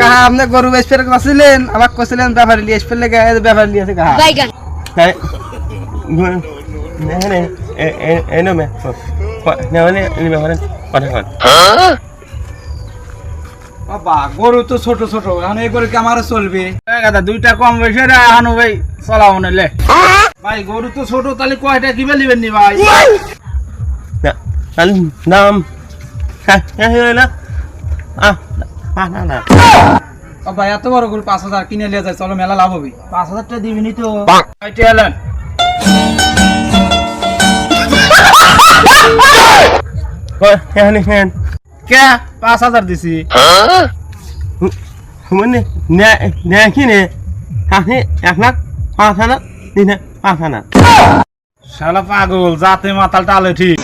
কাহা আপনি গরু বেশ ফেরত আসছিলেন আমাক কছিলেন ব্যাপারে লিয়ে এসে ফেললে ব্যাপারে লিয়েছে কাহা. বাবা গরু তো ছোট ছোট। এখন এই গরু কি আমার চলবে? দাদা দুইটা কম বয়সে রে ভাই চলাও নাইলে ভাই গরু তো ছোট তাহলে কয়টা কি বেলিবেন নি ভাই? Nè, anh nam. Ha, ভাই এত বড় গরু পাঁচ হাজার কিনে নিয়ে যায় চলো মেলা লাভ হবে। পাঁচ হাজার টাকা দিবিনি তো। এলেন. কে পাঁচ হাজার দিছি। এক লাখ পাঁচ হাজার দিনে পাঁচ হাজার। শালা পাগল জাতে মাতাল টালে ঠিক।